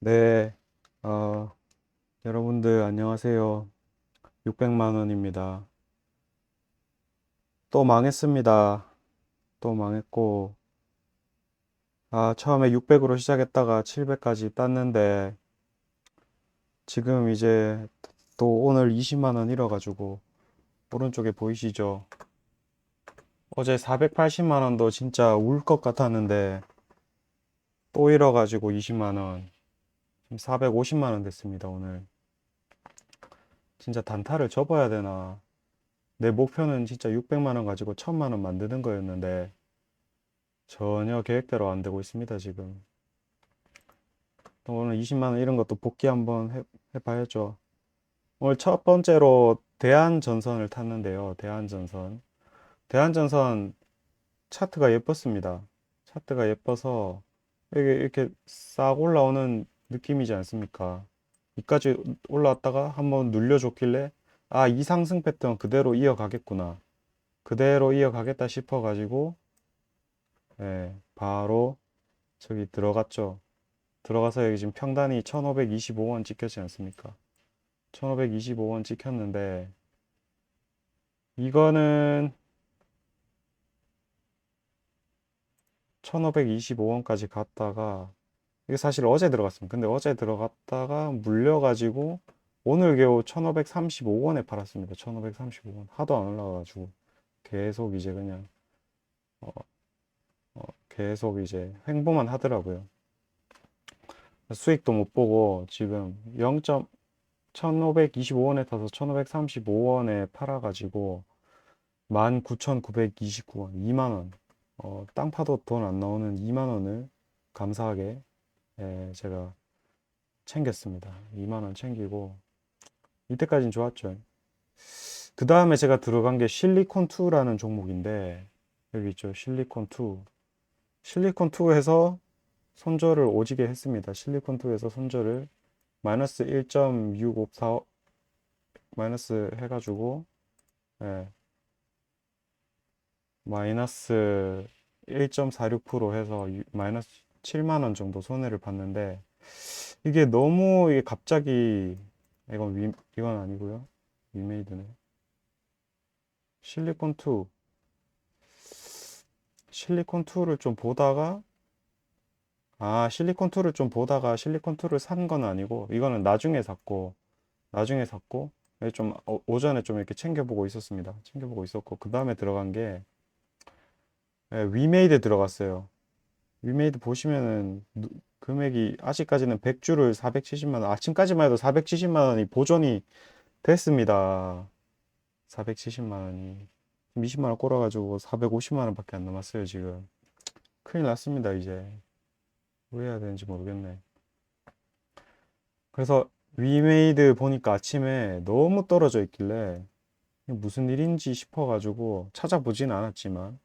네, 어, 여러분들 안녕하세요. 600만 원입니다. 또 망했습니다. 또 망했고, 아, 처음에 600으로 시작했다가 700까지 땄는데, 지금 이제 또 오늘 20만 원 잃어가지고, 오른쪽에 보이시죠? 어제 480만 원도 진짜 울 것 같았는데, 또 잃어가지고 20만 원. 450만 원 됐습니다, 오늘. 진짜 단타를 접어야 되나. 내 목표는 진짜 600만 원 가지고 1000만 원 만드는 거였는데, 전혀 계획대로 안 되고 있습니다, 지금. 또 오늘 20만 원 이런 것도 복귀 한번 해, 해봐야죠. 오늘 첫 번째로 대한전선을 탔는데요, 대한전선. 대한전선 차트가 예뻤습니다. 차트가 예뻐서 이게 이렇게 싹 올라오는 느낌이지 않습니까? 이까지 올라왔다가 한번 눌려줬길래 아, 이 상승 패턴 그대로 이어가겠구나. 그대로 이어가겠다 싶어가지고 예, 바로 저기 들어갔죠. 들어가서 여기 지금 평단이 1525원 찍혔지 않습니까? 1525원 찍혔는데 이거는 1525원까지 갔다가 이게 사실 어제 들어갔습니다. 근데 어제 들어갔다가 물려가지고 오늘 겨우 1535원에 팔았습니다. 1535원. 하도 안 올라가가지고 계속 이제 그냥 어, 어, 계속 이제 횡보만 하더라고요. 수익도 못 보고 지금 0. 1525원에 타서 1535원에 팔아가지고 19,929원, 2만원. 어, 땅 파도 돈 안 나오는 2만원을 감사하게 예, 제가 챙겼습니다. 2만 원 챙기고 이때까지는 좋았죠. 그 다음에 제가 들어간 게 실리콘2라는 종목인데 여기 있죠. 실리콘2 실리콘2에서 손절을 오지게 했습니다. 실리콘2에서 손절을 마이너스 1.654 마이너스 해가지고 예, 마이너스 1.46% 해서 유- 마이너스 7만 원 정도 손해를 봤는데 이게 너무 이게 갑자기 이건 위, 이건 아니고요. 위메이드네. 실리콘 2 실리콘 2를 좀 보다가 아 실리콘 2를 좀 보다가 실리콘 2를 산 건 아니고 이거는 나중에 샀고 나중에 샀고 예, 좀 어- 오전에 좀 이렇게 챙겨보고 있었습니다. 챙겨보고 있었고 그 다음에 들어간 게 예, 위메이드 들어갔어요. 위메이드 보시면은 누- 금액이 아직까지는 100주를 470만 원, 아침까지만 해도 470만 원이 보존이 됐습니다. 470만 원이 20만 원 꼬라가지고 450만 원밖에 안 남았어요, 지금. 큰일 났습니다, 이제. 뭐 해야 되는지 모르겠네. 그래서 위메이드 보니까 아침에 너무 떨어져 있길래 무슨 일인지 싶어가지고 찾아보진 않았지만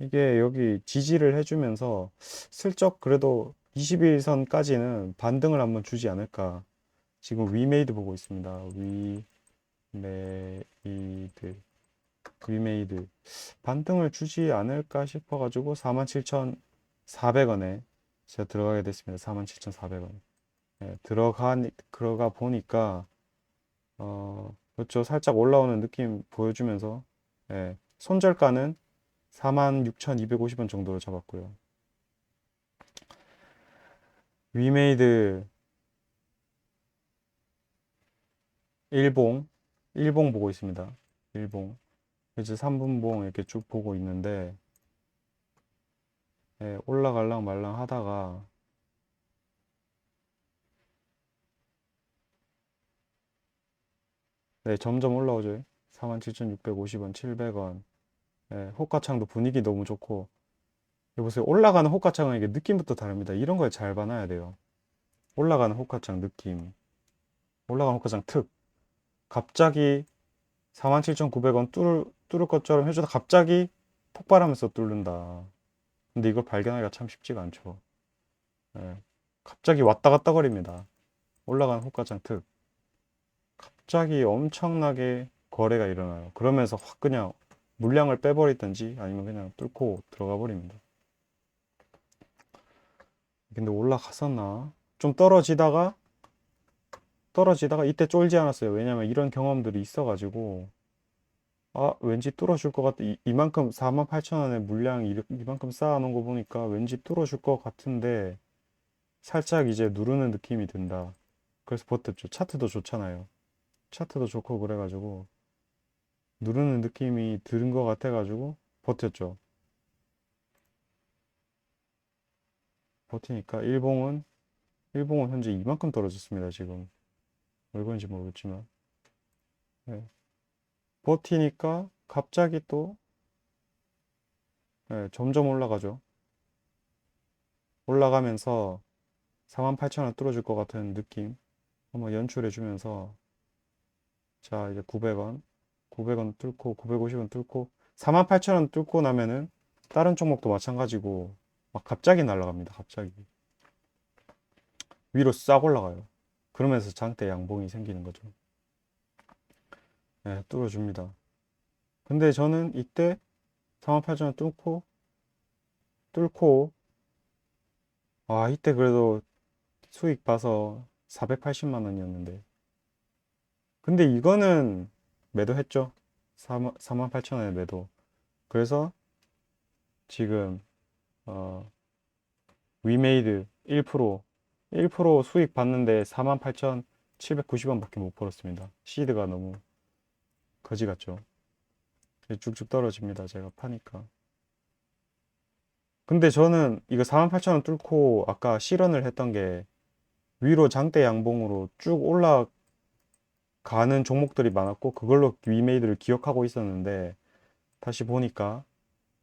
이게 여기 지지를 해주면서 슬쩍 그래도 21선까지는 반등을 한번 주지 않을까. 지금 위메이드 보고 있습니다. 위메이드. 위메이드. 반등을 주지 않을까 싶어 가지고 47,400원에 제가 들어가게 됐습니다. 47,400원. 예, 들어가, 들어가 보니까, 어, 그렇죠. 살짝 올라오는 느낌 보여주면서, 예, 손절가는 46,250원 정도로 잡았고요. 위메이드 일봉, 일봉 보고 있습니다. 일봉. 이제 3분봉 이렇게 쭉 보고 있는데, 예, 올라갈랑 말랑 하다가, 네, 점점 올라오죠. 47,650원, 700원. 예, 호가창도 분위기 너무 좋고, 보세요. 올라가는 호가창은 이게 느낌부터 다릅니다. 이런 걸 잘 봐놔야 돼요. 올라가는 호가창 느낌. 올라가는 호가창 특. 갑자기 47,900원 뚫을, 뚫을 것처럼 해주다 갑자기 폭발하면서 뚫는다. 근데 이걸 발견하기가 참 쉽지가 않죠. 예, 갑자기 왔다 갔다 거립니다. 올라가는 호가창 특. 갑자기 엄청나게 거래가 일어나요. 그러면서 확 그냥 물량을 빼버리든지 아니면 그냥 뚫고 들어가 버립니다. 근데 올라갔었나? 좀 떨어지다가 떨어지다가 이때 쫄지 않았어요. 왜냐면 이런 경험들이 있어가지고 아 왠지 뚫어줄 것 같다. 이, 이만큼 48,000원에 물량 이, 이만큼 쌓아놓은 거 보니까 왠지 뚫어줄 것 같은데 살짝 이제 누르는 느낌이 든다. 그래서 버텼죠. 차트도 좋잖아요. 차트도 좋고 그래가지고 누르는 느낌이 드는 것 같아가지고 버텼죠. 버티니까 일봉은 일봉은 현재 이만큼 떨어졌습니다. 지금 왜 그런지 모르겠지만 네. 버티니까 갑자기 또 네, 점점 올라가죠. 올라가면서 48,000원 뚫어줄 것 같은 느낌 한번 연출해 주면서 자 이제 900원 900원 뚫고 950원 뚫고 48,000원 뚫고 나면은 다른 종목도 마찬가지고 막 갑자기 날아갑니다 갑자기. 위로 싹 올라가요. 그러면서 장대 양봉이 생기는 거죠. 네, 뚫어줍니다. 근데 저는 이때 48,000원 뚫고 뚫고 아 이때 그래도 수익 봐서 480만 원이었는데. 근데 이거는 매도했죠. 48,000원에 매도. 그래서 지금 어 위메이드 1% 1% 수익 봤는데 48,790원 밖에 못 벌었습니다. 시드가 너무 거지 같죠? 쭉쭉 떨어집니다. 제가 파니까. 근데 저는 이거 48,000원 뚫고 아까 실현을 했던 게 위로 장대 양봉으로 쭉 올라 가는 종목들이 많았고 그걸로 위메이드를 기억하고 있었는데 다시 보니까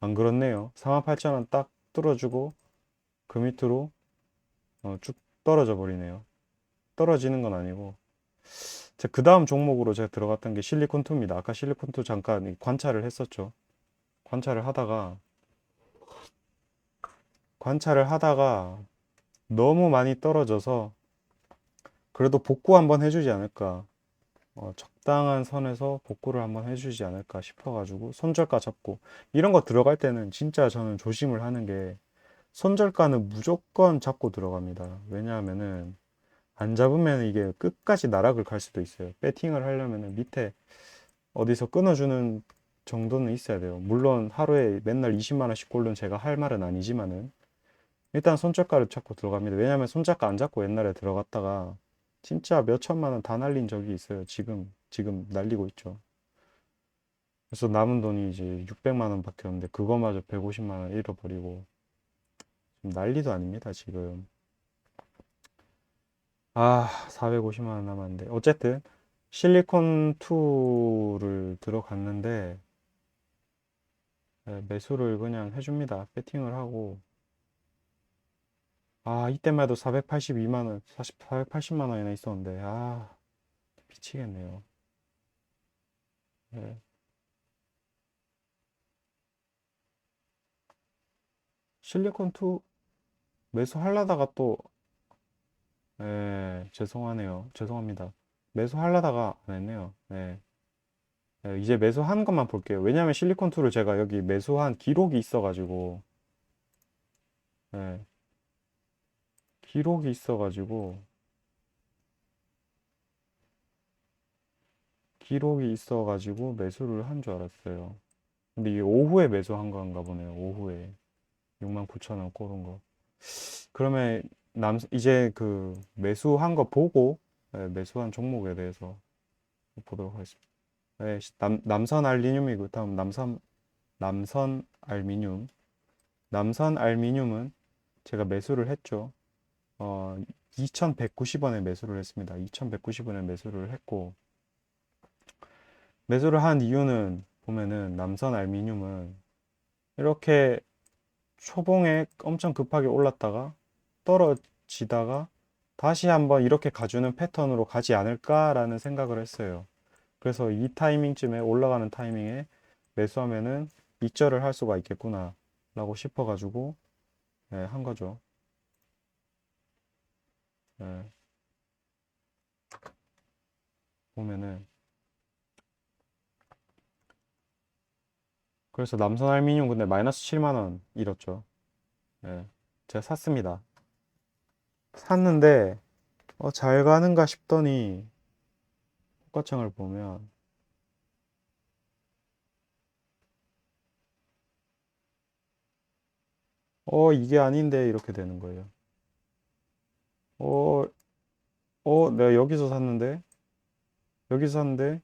안 그렇네요. 48,000원 딱 뚫어주고 그 밑으로 어, 쭉 떨어져 버리네요. 떨어지는 건 아니고 그 다음 종목으로 제가 들어갔던 게 실리콘2입니다. 아까 실리콘2 잠깐 관찰을 했었죠. 관찰을 하다가 관찰을 하다가 너무 많이 떨어져서 그래도 복구 한번 해주지 않을까 어, 적당한 선에서 복구를 한번 해주지 않을까 싶어가지고 손절가 잡고 이런 거 들어갈 때는 진짜 저는 조심을 하는 게 손절가는 무조건 잡고 들어갑니다. 왜냐하면은 안 잡으면 이게 끝까지 나락을 갈 수도 있어요. 배팅을 하려면은 밑에 어디서 끊어주는 정도는 있어야 돼요. 물론 하루에 맨날 20만 원씩 골른 제가 할 말은 아니지만은 일단 손절가를 잡고 들어갑니다. 왜냐하면 손절가 안 잡고 옛날에 들어갔다가 진짜 몇 천만 원 다 날린 적이 있어요. 지금 지금 날리고 있죠. 그래서 남은 돈이 이제 600만 원밖에 없는데 그거마저 150만 원 잃어버리고 난리도 아닙니다. 지금 아 450만 원 남았는데 어쨌든 실리콘 2를 들어갔는데 네, 매수를 그냥 해줍니다. 배팅을 하고 아, 이때만 해도 482만 원, 40, 480만 원이나 있었는데, 아, 미치겠네요. 네. 실리콘2 매수하려다가 또, 예, 죄송하네요. 죄송합니다. 매수하려다가 안 했네요. 네. 예, 이제 매수한 것만 볼게요. 왜냐면 실리콘2를 제가 여기 매수한 기록이 있어가지고, 예. 기록이 있어가지고 기록이 있어가지고 매수를 한 줄 알았어요. 근데 이게 오후에 매수한 건가 보네요. 오후에 69,000원 꼬른 거. 그러면 남 이제 그 매수한 거 보고 네, 매수한 종목에 대해서 보도록 하겠습니다. 네, 남, 남선 알루미늄이고 다음 남선 남선 알미늄. 남선 알미늄은 제가 매수를 했죠. 어, 2,190원에 매수를 했습니다. 2,190원에 매수를 했고, 매수를 한 이유는 보면은 남선 알미늄은 이렇게 초봉에 엄청 급하게 올랐다가 떨어지다가 다시 한번 이렇게 가주는 패턴으로 가지 않을까라는 생각을 했어요. 그래서 이 타이밍쯤에 올라가는 타이밍에 매수하면은 익절을 할 수가 있겠구나 라고 싶어가지고 네, 한 거죠. 예. 보면은 그래서 남선 알미늄 근데 마이너스 7만원 잃었죠 예. 제가 샀습니다 샀는데 어, 잘 가는가 싶더니 호가창을 보면 어 이게 아닌데 이렇게 되는 거예요. 어, 어 내가 여기서 샀는데 여기서 샀는데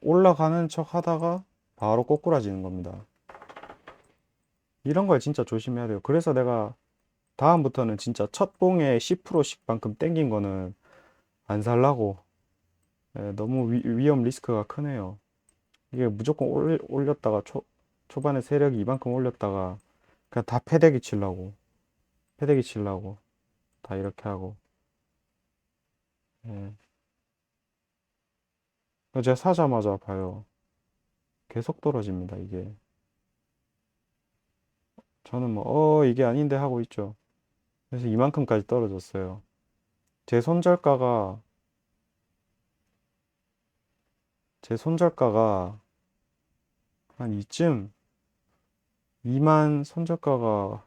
올라가는 척 하다가 바로 꼬꾸라지는 겁니다. 이런 걸 진짜 조심해야 돼요. 그래서 내가 다음부터는 진짜 첫 봉에 10%씩만큼 땡긴 거는 안 살라고. 예, 너무 위, 위험 리스크가 크네요. 이게 무조건 올, 올렸다가 초, 초반에 세력이 이만큼 올렸다가 그냥 다 패대기 치려고. 패대기 치려고. 다 이렇게 하고. 예. 제가 사자마자 봐요. 계속 떨어집니다, 이게. 저는 뭐, 어, 이게 아닌데 하고 있죠. 그래서 이만큼까지 떨어졌어요. 제 손절가가, 제 손절가가 한 이쯤, 2만, 손절가가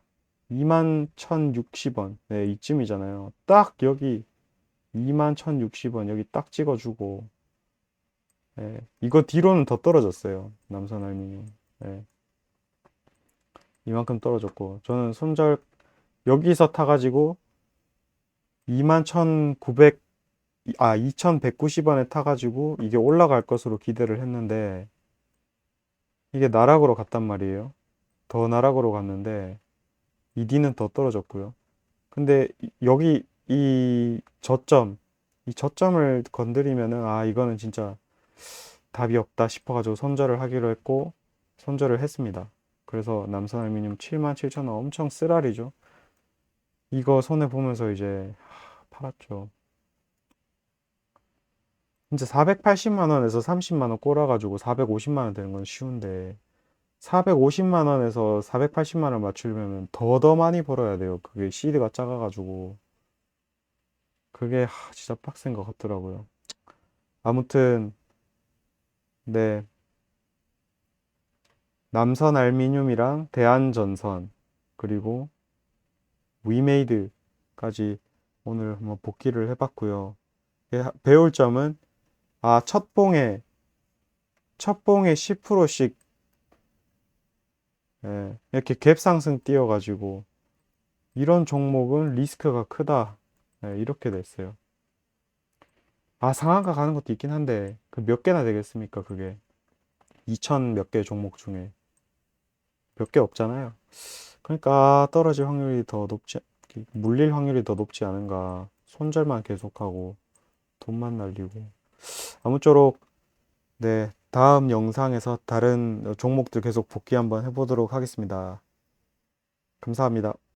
2만 1060원. 네, 이쯤이잖아요. 딱 여기 2만 1060원 여기 딱 찍어주고, 네, 이거 뒤로는 더 떨어졌어요. 남선 알루미늄. 네, 이만큼 떨어졌고, 저는 손절, 여기서 타가지고 21,900, 아, 2,190원에 타가지고 이게 올라갈 것으로 기대를 했는데, 이게 나락으로 갔단 말이에요. 더 나락으로 갔는데, 이디는 더 떨어졌고요. 근데 이- 여기 이 저점, 이 저점을 건드리면은, 아, 이거는 진짜 답이 없다 싶어가지고 손절을 하기로 했고, 손절을 했습니다. 그래서 남선 알루미늄 77,000원 엄청 쓰라리죠. 이거 손해 보면서 이제 하, 팔았죠. 진짜 480만 원에서 30만 원 꼬라가지고 450만 원 되는 건 쉬운데 450만 원에서 480만 원 맞추려면 더 더 많이 벌어야 돼요. 그게 시드가 작아가지고 그게 하, 진짜 빡센 것 같더라고요. 아무튼 네 남선 알루미늄이랑 대한전선 그리고 위메이드까지 오늘 한번 복귀를 해봤고요. 예, 배울 점은 아, 첫 봉에 첫 봉에 10%씩 예, 이렇게 갭 상승 띄어가지고 이런 종목은 리스크가 크다. 예, 이렇게 됐어요. 아, 상한가 가는 것도 있긴 한데 그 몇 개나 되겠습니까, 그게? 2천 몇 개 종목 중에 몇 개 없잖아요. 그러니까 떨어질 확률이 더 높지, 물릴 확률이 더 높지 않은가. 손절만 계속하고 돈만 날리고. 아무쪼록 네, 다음 영상에서 다른 종목들 계속 복귀 한번 해보도록 하겠습니다. 감사합니다.